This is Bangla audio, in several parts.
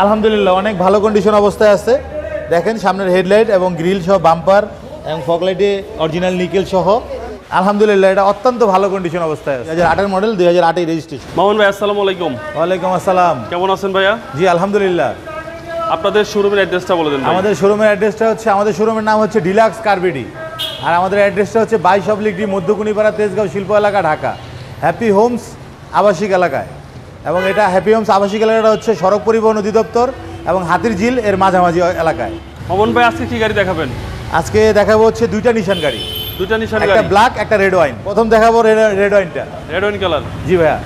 আলহামদুলিল্লাহ অনেক ভালো কন্ডিশন অবস্থায় আছে। দেখেন সামনের হেডলাইট এবং গ্রিল সহ বাম্পার এবং ফকলাইটে অরিজিনাল নিকেল সহ। আলহামদুলিল্লাহ এটা অত্যন্ত ভালো কন্ডিশন অবস্থায় আছে। দুই হাজার আটের মডেল দুই হাজার আটের রেজিস্ট্রেশন মামুন ভাই আসসালামু আলাইকুম। ওয়ালাইকুম আসসালাম। কেমন আছেন ভাইয়া? জি আলহামদুলিল্লাহ। আপনাদের শোরুমের অ্যাড্রেসটা বলে দেন আমাদের শোরুমের অ্যাড্রেসটা হচ্ছে আমাদের শোরুমের নাম হচ্ছে ডিলাক্স কার্বেডি আর আমাদের অ্যাড্রেসটা হচ্ছে বাইশ অব্লিক ডি মধ্যকুনিপাড়া তেজগাঁও শিল্প এলাকা ঢাকা। হ্যাপি হোমস আবাসিক এলাকায়। এবং এটা হ্যাপি হোমস আবাসিক এলাকাটা হচ্ছে সড়ক পরিবহন অধিদপ্তর এবং হাতির ঝিল এর মাঝামাঝি এলাকায়। মামুন ভাই আজকে কি গাড়ি দেখাবেন? আজকে দেখাবো হচ্ছে দুইটা নিশান গাড়ি। দুইটা নিশান একটা ব্ল্যাক একটা রেড ওয়াইন প্রথম দেখাবো রেড ওয়াইনটা রেড ওয়াইন কালার জি ভাইয়া।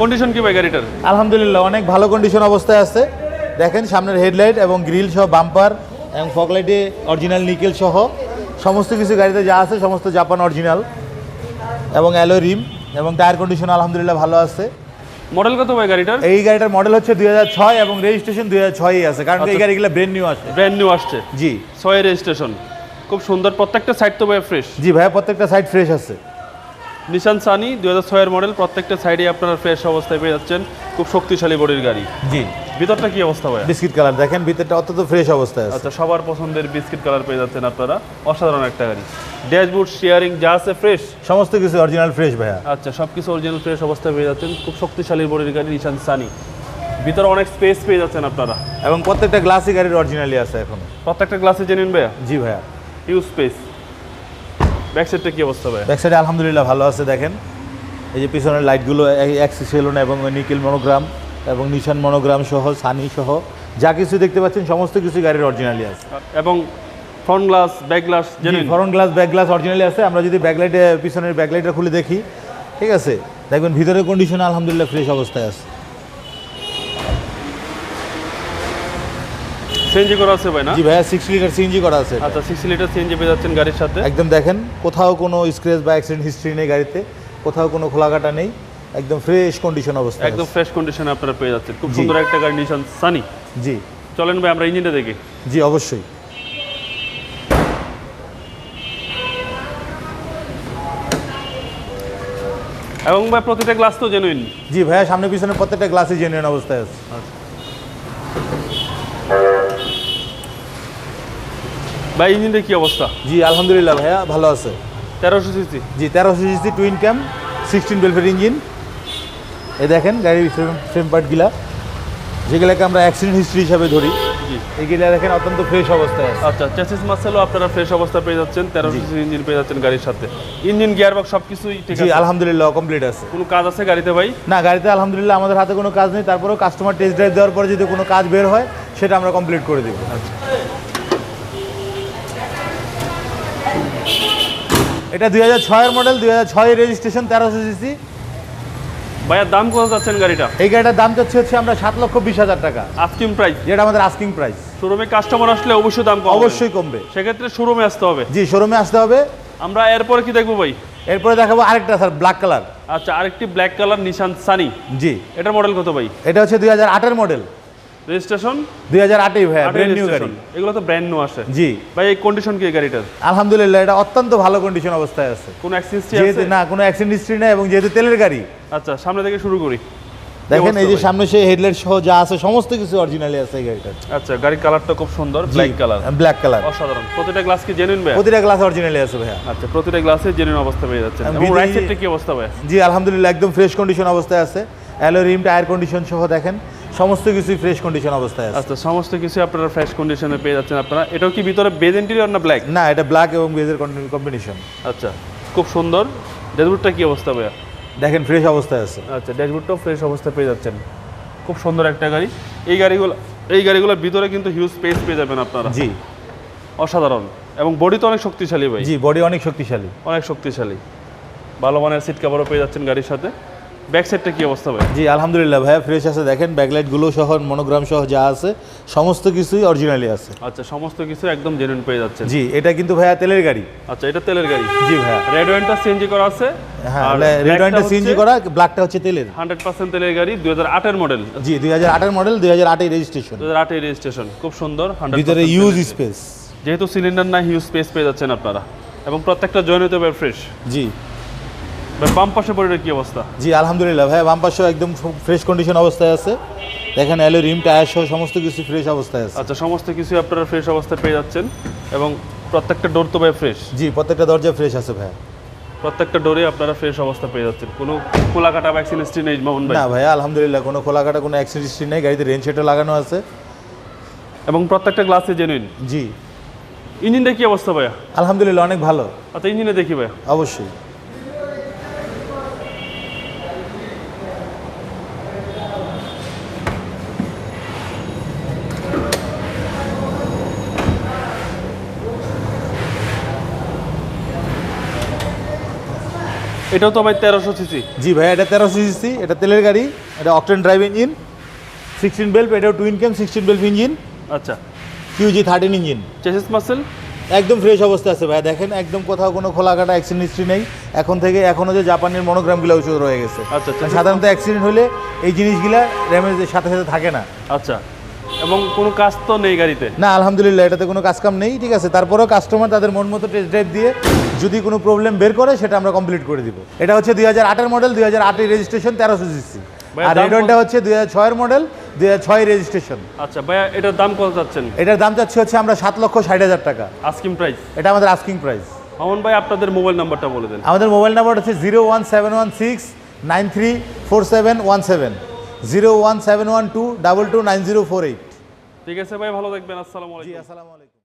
কন্ডিশন কি ভাই গাড়িটার? আলহামদুলিল্লাহ অনেক ভালো কন্ডিশন অবস্থায় আছে। দেখেন সামনের হেডলাইট এবং গ্রিল সহ বাম্পার এবং ফকলাইটে অরিজিনাল নিকেল সহ। সমস্ত কিছু গাড়িতে যা আছে সমস্ত জাপান অরিজিনাল এবং অ্যালো রিম এবং টায়ার কন্ডিশন আলহামদুলিল্লাহ ভালো আছে। মডেল কত ভাই গাড়িটার? এই গাড়িটার মডেল হচ্ছে দুই হাজার ছয় এবং রেজিস্ট্রেশন দুই হাজার ছয়ই আছে কারণ এই গাড়িগুলো ব্র্যান্ড নিউ আসে ব্র্যান্ড নিউ আসছে। জি। ছয় রেজিস্ট্রেশন খুব সুন্দর প্রত্যেকটা সাইড তো ভাই ফ্রেশ জি ভাই প্রত্যেকটা সাইড ফ্রেশ আছে। নিশান সানি দু হাজার ছয়ের মডেল প্রত্যেকটা সাইডে আপনারা ফ্রেশ অবস্থায় পেয়ে যাচ্ছেন। খুব শক্তিশালী বডির গাড়ি। জি। ভিতরটা কি অবস্থা ভাই বিস্কিট কালার দেখেন ভিতরটা অত্যন্ত ফ্রেশ অবস্থায় আছে। আচ্ছা সবার পছন্দের বিস্কিট কালার পেয়ে যাচ্ছেন আপনারা। অসাধারণ একটা গাড়ি। ড্যাশবোর্ড শেয়ারিং যা আছে ফ্রেশ সমস্ত কিছু অরিজিনাল ফ্রেশ ভাইয়া। আচ্ছা সব কিছু অরিজিনাল ফ্রেশ অবস্থায় পেয়ে যাচ্ছেন। খুব শক্তিশালী বডির গাড়ি নিশান সানি ভিতরে অনেক স্পেস পেয়ে যাচ্ছেন আপনারা। এবং প্রত্যেকটা গ্লাসই গাড়ির অরিজিনালি আছে এখন। প্রত্যেকটা ক্লাসে জেনুইন ভাইয়া? জি ভাইয়া। ইউজ স্পেস ব্যাক সাইডটা কি অবস্থা ভাইয়া ব্যাক সাইডে আলহামদুলিল্লাহ ভালো আছে দেখেন। এই যে পিছনের লাইটগুলো অ্যাক্সিসেলুন এবং নিকেল মনোগ্রাম এবং নিশান মনোগ্রাম সহ সানি সহ যা কিছু দেখতে পাচ্ছেন সমস্ত কিছু গাড়ির অরিজিনালি আছে। এবং front glass back glass genuine front glass back glass originally আছে। আমরা যদি ব্যাকলাইটে পিছনের ব্যাকলাইটটা খুলে দেখি ঠিক আছে? দেখবেন ভিতরের কন্ডিশন আলহামদুলিল্লাহ ফ্রেশ অবস্থায় আছে। সিএনজি করা আছে ভাই না? জি ভাইয়া সিক্স লিটার সিএনজি করা আছে আচ্ছা সিক্স লিটার সিএনজি পেয়ে যাচ্ছেন গাড়ির সাথে? একদম দেখেন কোথাও কোনো স্ক্র্যাচ বা অ্যাক্সিডেন্ট হিস্ট্রি নেই গাড়িতে কোথাও কোনো খোলাকাটা নেই একদম ফ্রেশ কন্ডিশন অবস্থা একদম ফ্রেশ কন্ডিশনে আপনারা পেয়ে যাচ্ছেন। খুব। সুন্দর একটা গাড়ি নিশান সানি জি। চলেন ভাই আমরা ইঞ্জিনটা দেখি। জি অবশ্যই। এবং ভাই প্রতিটা গ্লাস তো জেনুইন জি ভাইয়া সামনে পিছনে প্রত্যেকটা গ্লাসে জেনুইন অবস্থায় আছে। ভাই ইঞ্জিনটা কি অবস্থা? জি আলহামদুলিল্লাহ ভাইয়া ভালো আছে। তেরোশো সিসি? জি তেরোশো সিসি টুইন ক্যাম সিক্সটিন বেলফের ইঞ্জিন এ দেখেন গাড়ির ফ্রেম পার্টগুলা যেগুলোকে আমরা অ্যাক্সিডেন্ট হিস্ট্রি হিসাবে ধরি। জি। এইগুলা দেখেন অত্যন্ত ফ্রেশ অবস্থায় আচ্ছা চেসিস মাসেলও আপনারা ফ্রেশ অবস্থা পেয়ে যাচ্ছেন তেরোশো সিসি ইঞ্জিন পেয়ে যাচ্ছেন গাড়ির সাথে। ইঞ্জিন গিয়ার বক্স সব কিছুই ঠিক আছে? আলহামদুলিল্লাহ কমপ্লিট আছে। কোনো কাজ আছে গাড়িতে ভাই? না গাড়িতে আলহামদুলিল্লাহ আমাদের হাতে কোনো কাজ নেই। তারপরেও কাস্টমার টেস্ট ড্রাইভ দেওয়ার পরে যদি কোনো কাজ বের হয় সেটা আমরা কমপ্লিট করে দেবো। এটা দুই হাজার ছয়ের মডেল দুই হাজার ছয়ের রেজিস্ট্রেশন তেরোশো সিসি ভাইয়ার দাম কত যাচ্ছেন গাড়িটা? এই গাড়িটার দাম চাচ্ছে হচ্ছে আমরা সাত লক্ষ বিশ হাজার টাকা। আস্কিং প্রাইস যেটা আমাদের আস্কিং প্রাইস শোরুমে কাস্টমার আসলে অবশ্যই দাম অবশ্যই কমবে। সেক্ষেত্রে শোরুমে আসতে হবে। জি শোরুমে আসতে হবে। আমরা এরপরে কি দেখব ভাই? এরপরে দেখাবো আরেকটা স্যার ব্ল্যাক কালার আচ্ছা আরেকটি ব্ল্যাক কালার নিশান সানি জি। এটার মডেল কত ভাই? এটা হচ্ছে দুই হাজার আটের মডেল রেজিস্ট্রেশন? দুই হাজার আটেই ভাইয়া ব্র্যান্ড নিউ গাড়ি। এগুলো তো ব্র্যান্ড নিউ আসে জি। ভাই এই কন্ডিশন কি গাড়িটার? আলহামদুলিল্লাহ এটা অত্যন্ত ভালো কন্ডিশন অবস্থায় আছে। কোনো অ্যাক্সিডেন্ট আছে? না কোনো অ্যাক্সিডেন্ট হিস্ট্রি নেই এবং যেহেতু তেলের গাড়ি। আচ্ছা সামনে থেকে শুরু করি। দেখেন এই যে সামনে সেই হেডলাইট সহ যা আছে সমস্ত কিছু অরিজিনালি আছে এই গাড়িটার। আচ্ছা গাড়ির কালারটা খুব সুন্দর ব্ল্যাক কালার ব্ল্যাক কালার অসাধারণ। প্রতিটা গ্লাস কি জেনুইন ভাই প্রতিটা গ্লাস অরিজিনালি আছে ভাইয়া। আচ্ছা প্রতিটা গ্লাসে জেনুইন অবস্থা পেয়ে যাচ্ছে এবং রাইট সাইডটা কি অবস্থা ভাই জি আলহামদুলিল্লাহ একদম ফ্রেশ কন্ডিশন অবস্থায় আছে। অ্যালো রিম টায়ার কন্ডিশন সহ দেখেন। সমস্ত কিছুই ফ্রেশ কন্ডিশন অবস্থায় আছে। আচ্ছা সমস্ত কিছু আপনারা ফ্রেশ কন্ডিশনে পেয়ে যাচ্ছেন আপনারা। এটাও কি ভিতরে বেজ ইন্টেরিয়র না ব্ল্যাক না এটা ব্ল্যাক এবং বেজের কম্বিনেশন আচ্ছা খুব সুন্দর। ড্যাশবোর্ডটা কি অবস্থা ভাইয়া? দেখেন ফ্রেশ অবস্থায় আছে। আচ্ছা ড্যাশবোর্ডটাও ফ্রেশ অবস্থায় পেয়ে যাচ্ছেন। খুব সুন্দর একটা গাড়ি। এই গাড়িগুলো এই গাড়িগুলোর ভিতরে কিন্তু হিউজ স্পেস পেয়ে যাবেন আপনারা। জি। অসাধারণ। এবং বডি তো অনেক শক্তিশালী ভাই। জি বডি অনেক শক্তিশালী। অনেক শক্তিশালী। ভালো মানের সিট কাভারও পেয়ে যাচ্ছেন গাড়ির সাথে। ব্যাক সাইডটা কি অবস্থা ভাই? জি আলহামদুলিল্লাহ ভাইয়া ফ্রেশ আছে। দেখেন ব্যাকলাইটগুলো সহ মনোগ্রাম সহ যা আছে সমস্ত কিছুই অরিজিনালি আছে। আচ্ছা সমস্ত কিছু একদম জেনুইন পেয়ে যাচ্ছে জি এটা কিন্তু ভাইয়া তেলের গাড়ি। আচ্ছা এটা তেলের গাড়ি। জি ভাইয়া। রেড ওয়াইনটা সিএনজি করা আছে। হ্যাঁ রেড ওয়াইনটা সিএনজি করা ব্ল্যাকটা হচ্ছে তেলের। হান্ড্রেড পার্সেন্ট তেলের গাড়ি দুই হাজার আটের মডেল জি দুই হাজার আটের মডেল দুই হাজার আটের রেজিস্ট্রেশন দু হাজার আটের রেজিস্ট্রেশন খুব সুন্দর 100% ভিতরে ইউজ। স্পেস যেহেতু সিলিন্ডার না হিউজ স্পেস পেয়ে যাচ্ছেন আপনারা। এবং প্রত্যেকটা জয়েন হতে পারে ফ্রেশ জি। বাম পাশে বডিটার কি অবস্থা? জি আলহামদুলিল্লাহ। ভাই বাম পাশেও একদম ফ্রেশ কন্ডিশন অবস্থায় আছে। দেখেন অ্যালো রিম টায়ার সহ সমস্ত কিছু ফ্রেশ অবস্থায় আছে। আচ্ছা সমস্ত কিছু আপনারা ফ্রেশ অবস্থায় পেয়ে যাচ্ছেন এবং প্রত্যেকটা ডোর তো ভাই ফ্রেশ জি প্রত্যেকটা দরজা ফ্রেশ আছে ভাই। প্রত্যেকটা ডোরে আপনারা ফ্রেশ অবস্থা পেয়ে যাচ্ছেন। কোনো খোলা কাটা ভ্যাকসিন হিস্ট্রি নেই মামুন ভাই? না ভাই আলহামদুলিল্লাহ কোনো খোলাকাটা কোনো অ্যাক্সিডেন্ট নেই। গাড়িতে রেন সেটও লাগানো আছে। এবং প্রত্যেকটা গ্লাসে জেনুইন জি। ইঞ্জিনটা কি অবস্থা ভাইয়া? আলহামদুলিল্লাহ অনেক ভালো। আচ্ছা ইঞ্জিনে দেখি ভাইয়া। অবশ্যই। এটাও তো ভাই তেরোশো সিসি। জি ভাই এটা তেরোশো সিসি এটা তেলের গাড়ি এটা octane drive engine sixteen belt এটাও twin cam sixteen belt engine আচ্ছা। কিউজি থার্টিন ইঞ্জিন চেসিস মাসেল একদম ফ্রেশ অবস্থা আছে ভাই দেখেন একদম কোথাও কোনো খোলা কাটা অ্যাক্সিডেন্ট হিস্ট্রি নেই। এখন থেকে এখনও যে জাপানের মনোগ্রামগুলো ওষুধ রয়ে গেছে। আচ্ছা, আচ্ছা। মানে সাধারণত অ্যাক্সিডেন্ট হলে এই জিনিসগুলা র্যামেজের সাথে সাথে থাকে না। আচ্ছা। এবং কোনো কাজ তো নেই গাড়িতে। না আলহামদুলিল্লাহ এটাতে কোনো কাজকাম নেই ঠিক আছে? তারপরেও কাস্টমার তাদের মন মতো টেস্ট ড্রাইভ দিয়ে যদি কোনো প্রবলেম বের করে সেটা আমরা কমপ্লিট করে দিব। এটা হচ্ছে দুই হাজার আটের মডেল দুই হাজার আটের রেজিস্ট্রেশন তেরোশো সিসি আর রেডনটা হচ্ছে দুই হাজার ছয়ের মডেল দুই হাজার ছয় রেজিস্ট্রেশন আচ্ছা ভাইয়া এটার দাম কত চাচ্ছেন? এটার দাম চাচ্ছি হচ্ছে আমরা সাত লক্ষ ষাট হাজার টাকা। আস্কিং প্রাইস এটা আমাদের আস্কিং প্রাইস মামুন ভাই আপনাদের মোবাইল নাম্বারটা বলে দেন। আমাদের মোবাইল নাম্বার হচ্ছে zero one seven one six nine three four seven one seven zero one seven one two double two nine zero four eight ঠিক আছে ভাই ভালো থাকবেন আসসালামু আলাইকুম। আসসালামু আলাইকুম।